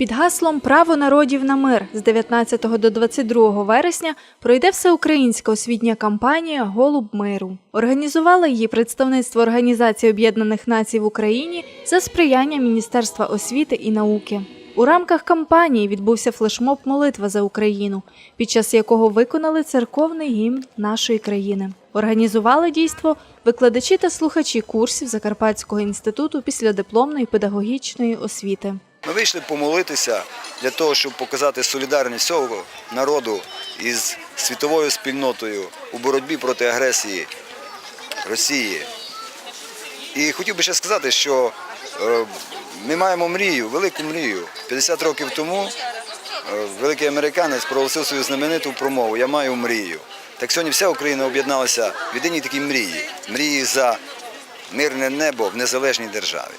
Під гаслом Право народів на мир з 19 до 22 вересня пройде всеукраїнська освітня кампанія Голуб миру. Організувала її представництво Організації Об'єднаних Націй в Україні за сприяння Міністерства освіти і науки. У рамках кампанії відбувся флешмоб Молитва за Україну, під час якого виконали церковний гімн нашої країни. Організували дійство викладачі та слухачі курсів Закарпатського інституту післядипломної педагогічної освіти. Ми вийшли помолитися для того, щоб показати солідарність всього народу із світовою спільнотою у боротьбі проти агресії Росії. І хотів би ще сказати, що е, ми маємо мрію, велику мрію. 50 років тому е, великий американець проголосив свою знамениту промову Я маю мрію. Так сьогодні вся Україна об'єдналася в єдиній такій мрії мрії за мирне небо в незалежній державі.